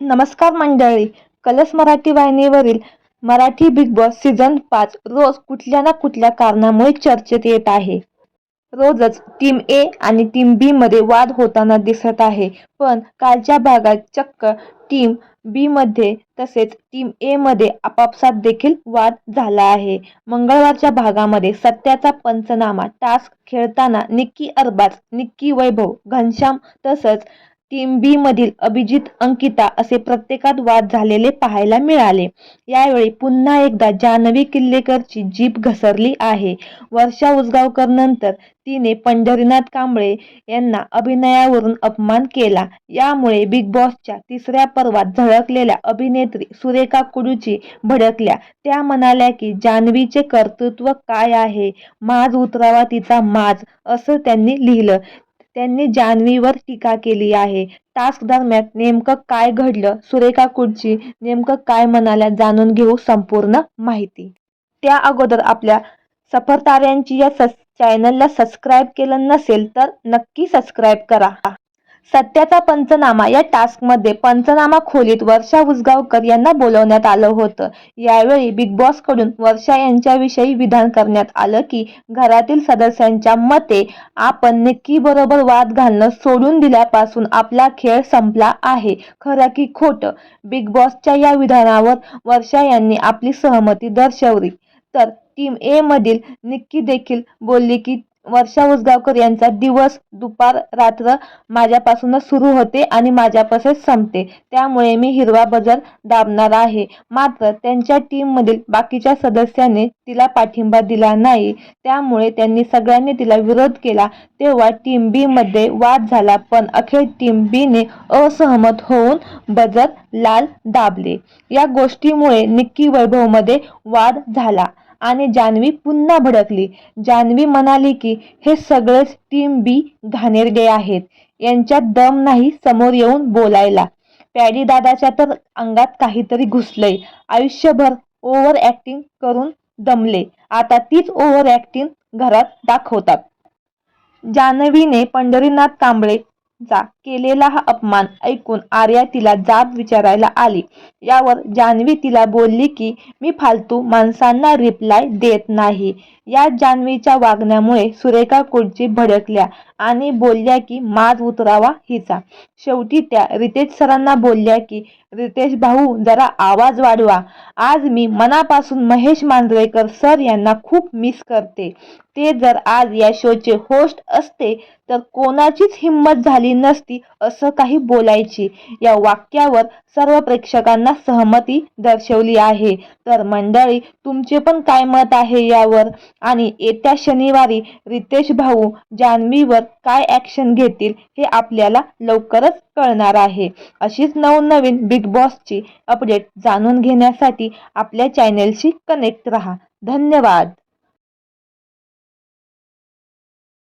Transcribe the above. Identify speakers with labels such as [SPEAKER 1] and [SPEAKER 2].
[SPEAKER 1] नमस्कार मंडळी. कलर्स मराठी वाहिनीवरील मराठी बिग बॉस सीझन पाच रोज कुठल्या ना कुठल्या कारणामुळे चर्चेत येत आहे. रोजच टीम ए आणि टीम बी मध्ये वाद होताना दिसत आहे. पण कालच्या भागात चक्क टीम बी मध्ये तसेच टीम ए मध्ये आपापसात देखील वाद झाला आहे. मंगळवारच्या भागामध्ये सत्याचा पंचनामा टास्क खेळताना निक्की अरबाज निक्की वैभव घनश्याम तसंच टीम बी मधील अभिजित अंकिता असे प्रत्येकात वाद झालेले पाहायला मिळाले. यावेळी पुन्हा एकदा जान्हवी किल्लेकरची जीभ घसरली आहे. वर्षा उसगावकर नंतर तिने पंढरीनाथ कांबळे यांना अभिनयावरून अपमान केला. यामुळे बिग बॉसच्या तिसऱ्या पर्वात झळकलेल्या अभिनेत्री सुरेखा कुडूची भडकल्या. त्या म्हणाल्या की जान्हवीचे कर्तृत्व काय आहे? माज उतरावा तिचा माज असं त्यांनी लिहिलं. त्यांनी जान्हवीवर टीका केली आहे. टास्क दरम्यान नेमकं काय घडलं? सुरेखा कुडची नेमकं काय म्हणाल्या जाणून घेऊ संपूर्ण माहिती. त्या अगोदर आपल्या सफरताऱ्यांची या सस चॅनलला सबस्क्राईब केलं नसेल तर नक्की सबस्क्राईब करा. सत्याचा पंचनामा या टास्कमध्ये पंचनामा खोलीत वर्षा उसगावकर यांना बोलवण्यात आलं होतं. यावेळी बिग बॉसकडून वर्षा यांच्याविषयी विधान करण्यात आलं की घरातील सदस्यांच्या मते आपण निक्की बरोबर वाद घालणं सोडून दिल्यापासून आपला खेळ संपला आहे. खरं की खोटं? बिग बॉसच्या या विधानावर वर्षा यांनी आपली सहमती दर्शवली. तर टीम ए मधील निक्की देखील बोलली की वर्षा उसगावकर यांचा दिवस दुपार रात्र माझ्यापासूनच सुरू होते आणि माझ्यापासूनच संपते. त्यामुळे मी हिरवा बजर दाबणार आहे. मात्र त्यांच्या टीममधील बाकीच्या सदस्यांनी तिला पाठिंबा दिला नाही. त्यामुळे त्यांनी सगळ्यांनी तिला विरोध केला. तेव्हा टीम बी मध्ये वाद झाला पण अखेर टीम बीने असहमत होऊन बजर लाल दाबले. या गोष्टीमुळे निक्की वैभवमध्ये वाद झाला. आणि जान्हवी पुन्हा भडकली. जान्हवी म्हणाली की हे सगळेच टीम बी घाणेरडे आहेत. यांच्यात दम नाही समोर येऊन बोलायला. पॅडी दादाच्या तर अंगात काहीतरी घुसलंय. आयुष्यभर ओव्हर ऍक्टिंग करून दमले. आता तीच ओव्हर ऍक्टिंग घरात दाखवतात. जान्हवीने पंढरीनाथ कांबळे चा केलेला हा अपमान ऐकून आर्या तिला जाब विचारायला आली. यावर जान्हवी तिला बोलली की मी फालतू माणसांना रिप्लाय देत नाही. या जान्हवीच्या वागण्यामुळे सुरेखा कुडची भडकल्या आणि बोलल्या की माज उतरावा हिचा. शेवटी त्या रितेश सरांना बोलल्या की रितेश भाऊ जरा आवाज वाढवा. आज मी मनापासून महेश मांजरेकर सर यांना खूप मिस करते. ते जर आज या शोचे होस्ट असते तर कोणाचीच हिंमत झाली नसती असं काही बोलायची. या वाक्यावर सर्व प्रेक्षकांना सहमती दर्शवली आहे. तर मंडळी तुमचे पण काय मत आहे यावर? आणि येत्या शनिवारी रितेश भाऊ जान्हवीवर काय ॲक्शन घेतील हे आपल्याला लवकरच कळणार आहे. अशीच नवनवीन बिग बॉसची अपडेट जाणून घेण्यासाठी आपल्या चॅनेलशी कनेक्ट रहा. धन्यवाद.